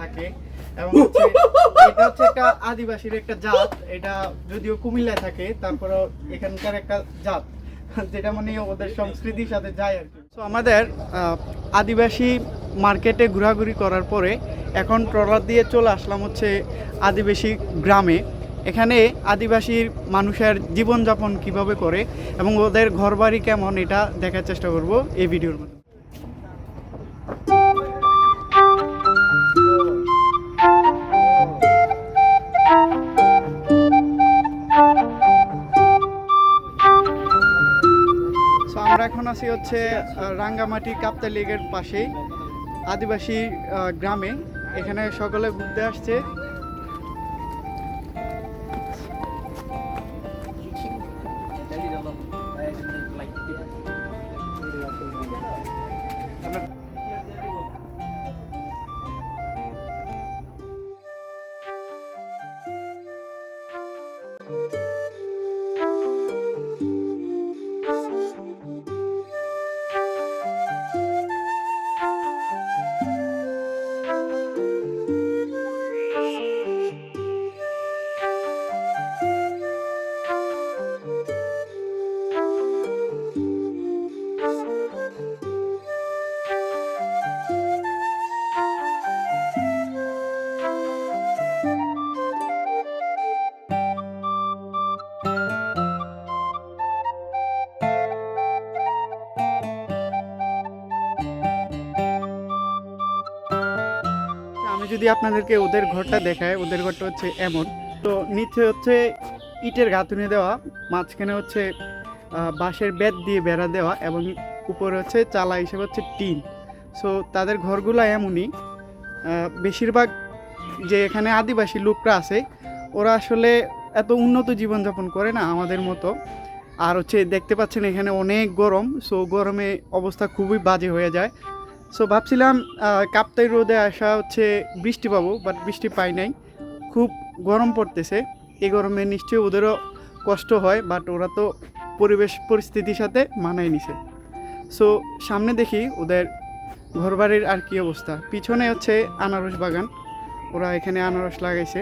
থাকে আদিবাসীর একটা জাত, এটা যদিও কুমিল্লায় থাকে, তারপরেও এখানকার একটা জাত, যেটা মানে ওদের সংস্কৃতির সাথে যায় আর কি। তো আমাদের আদিবাসী মার্কেটে ঘোরাঘুরি করার পরে এখন ট্রলার দিয়ে চলে আসলাম হচ্ছে আদিবাসী গ্রামে। এখানে আদিবাসীর মানুষের জীবনযাপন কীভাবে করে এবং ওদের ঘরবাড়ি কেমন, এটা দেখার চেষ্টা করব এই ভিডিওর মধ্যে। আমরা এখন আছি হচ্ছে রাঙ্গামাটি কাপ্তা লেগের পাশেই আদিবাসী গ্রামে। এখানে সকলে ঘুরতে আসছে। আমি যদি আপনাদেরকে ওদের ঘরটা দেখাই, ওদের ঘরটা হচ্ছে এমন। তো নিচে হচ্ছে ইটের গাঁথুনি দেওয়া, মাঝখানে হচ্ছে বাঁশের বেত দিয়ে বেড়া দেওয়া এবং উপরে হচ্ছে চালা হিসেবে হচ্ছে টিন। সো তাদের ঘরগুলো এমনই। বেশিরভাগ যে এখানে আদিবাসী লোকরা আছে, ওরা আসলে এত উন্নত জীবনযাপন করে না আমাদের মতো। আর হচ্ছে দেখতে পাচ্ছেন এখানে অনেক গরম সো গরমে অবস্থা খুবই বাজে হয়ে যায়। সো ভাবছিলাম কাপ্তাই রোদে আসা হচ্ছে বৃষ্টি পাবো বাট বৃষ্টি পাই নাই। খুব গরম পড়তেছে। এই গরমে নিশ্চয়ই ওদেরও কষ্ট হয় বাট ওরা তো পরিবেশ, পরিস্থিতির সাথে মানায় নিছে। সো সামনে দেখি ওদের ঘরবাড়ির আর কি অবস্থা। পিছনে হচ্ছে আনারস বাগান। ওরা এখানে আনারস লাগাইছে।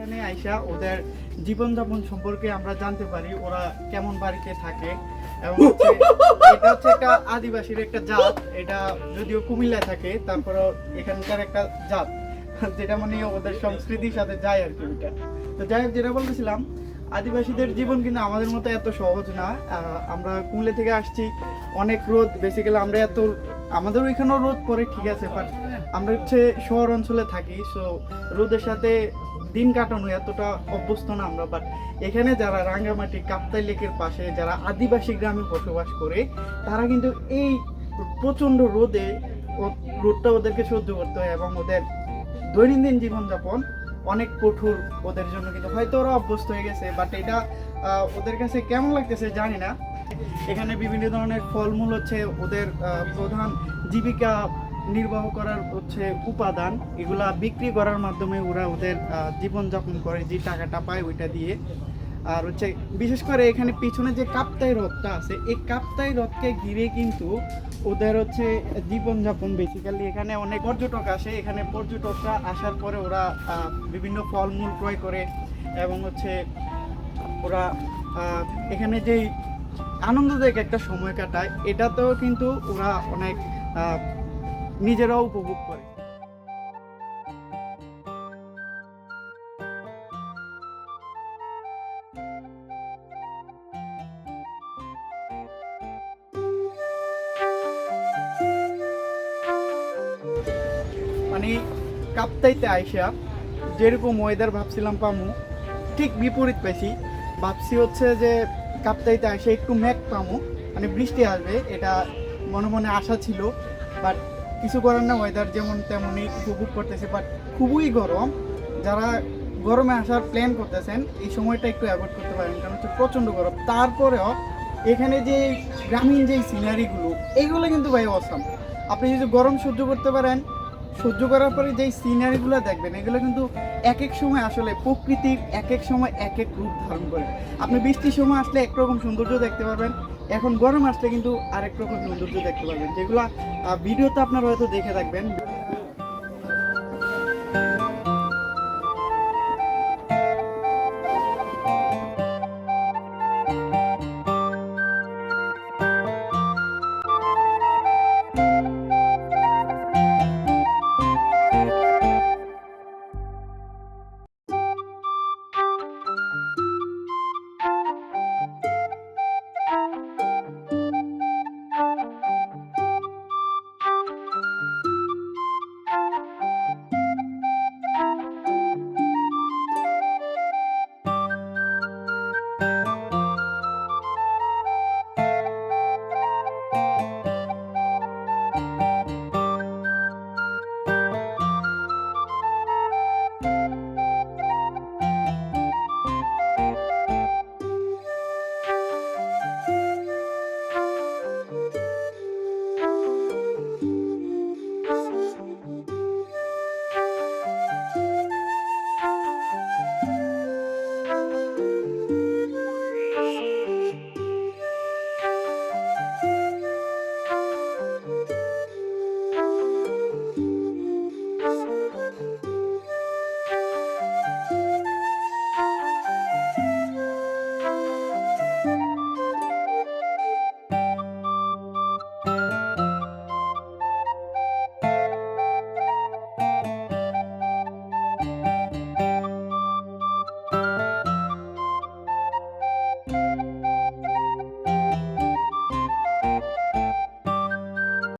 এখানে আইসা ওদের জীবনযাপন সম্পর্কে আমরা জানতে পারি ওরা কেমন বাড়িতে থাকে এবং এটা হচ্ছে একটা আদিবাসীর একটা জাত। এটা যদিও কুমিল্লায় থাকে, তারপরেও এখানকার একটা জাত। যেটা মানে ওদের সংস্কৃতির সাথে যায় আর কি ওইটা। তো যাই হোক, যেটা বলতেছিলাম, আদিবাসীদের জীবন কিন্তু আমাদের মতো এত সহজ না। আমরা কুমিল্লা থেকে আসছি, অনেক রোদ বেসিক্যালি আমরা এত আমাদের ওইখানেও রোদ পড়ে, ঠিক আছে বাট আমরা হচ্ছে শহর অঞ্চলে থাকি সো রোদের সাথে দিন কাটানো এতটা অভ্যস্ত না আমরা বাট এখানে যারা রাঙ্গামাটি, কাপ্তাই লেকের পাশে যারা আদিবাসী গ্রামে বসবাস করে, তারা কিন্তু এই প্রচণ্ড রোদে রোদটা ওদেরকে সহ্য করতে হয় এবং ওদের দৈনন্দিন জীবনযাপন অনেক কঠোর ওদের জন্য কিন্তু। হয়তো ওরা অভ্যস্ত হয়ে গেছে বাট এটা ওদের কাছে কেমন লাগতেছে জানি না। এখানে বিভিন্ন ধরনের ফলমূল হচ্ছে ওদের প্রধান জীবিকা নির্বাহ করার হচ্ছে উপাদান, এগুলা বিক্রি করার মাধ্যমে ওরা ওদের জীবনযাপন করে, যে টাকাটা পায় ওইটা দিয়ে। আর হচ্ছে, বিশেষ করে এখানে পিছনে যে কাপ্তাই হ্রদটা আছে, এই কাপ্তাই হ্রদকে ঘিরে কিন্তু ওদের হচ্ছে জীবনযাপন বেসিক্যালি এখানে অনেক পর্যটক আসে, এখানে পর্যটকরা আসার পরে ওরা বিভিন্ন ফলমূল ক্রয় করে এবং হচ্ছে ওরা এখানে যেই আনন্দদায়ক একটা সময় কাটায়, এটাতেও কিন্তু ওরা অনেক নিজেরাও উপভোগ করে। মানে কাপ্তাইতে আইসা যেরকম ওয়েদার ভাবছিলাম পামু, ঠিক বিপরীত পাইছি। ভাবছি হচ্ছে যে কাপ্তাইতে আইসা একটু ম্যাক পামু মানে বৃষ্টি আসবে, এটা মনে মনে আশা ছিল বাট কিছু করার না ওয়েদার যেমন তেমনই উপভোগ করতেছে বাট খুবই গরম। যারা গরমে আসার প্ল্যান করতেছেন, এই সময়টা একটু অ্যাভয়েড করতে পারেন, কারণ হচ্ছে প্রচণ্ড গরম। তারপরেও এখানে যে গ্রামীণ যে সিনারিগুলো এইগুলো কিন্তু ভাই অসম আপনি যদি গরম সহ্য করতে পারেন, সহ্য করার পরে যেই সিনারিগুলো দেখবেন, এগুলো কিন্তু এক এক সময় আসলে প্রকৃতির এক এক সময় এক এক রূপ ধারণ করে। আপনি বৃষ্টির সময় আসলে একরকম সৌন্দর্য দেখতে পারবেন এখন গরম আসলে কিন্তু আরেক রকম সৌন্দর্য দেখতে পাবেন যেগুলো ভিডিওতে আপনারা হয়তো দেখে থাকবেন।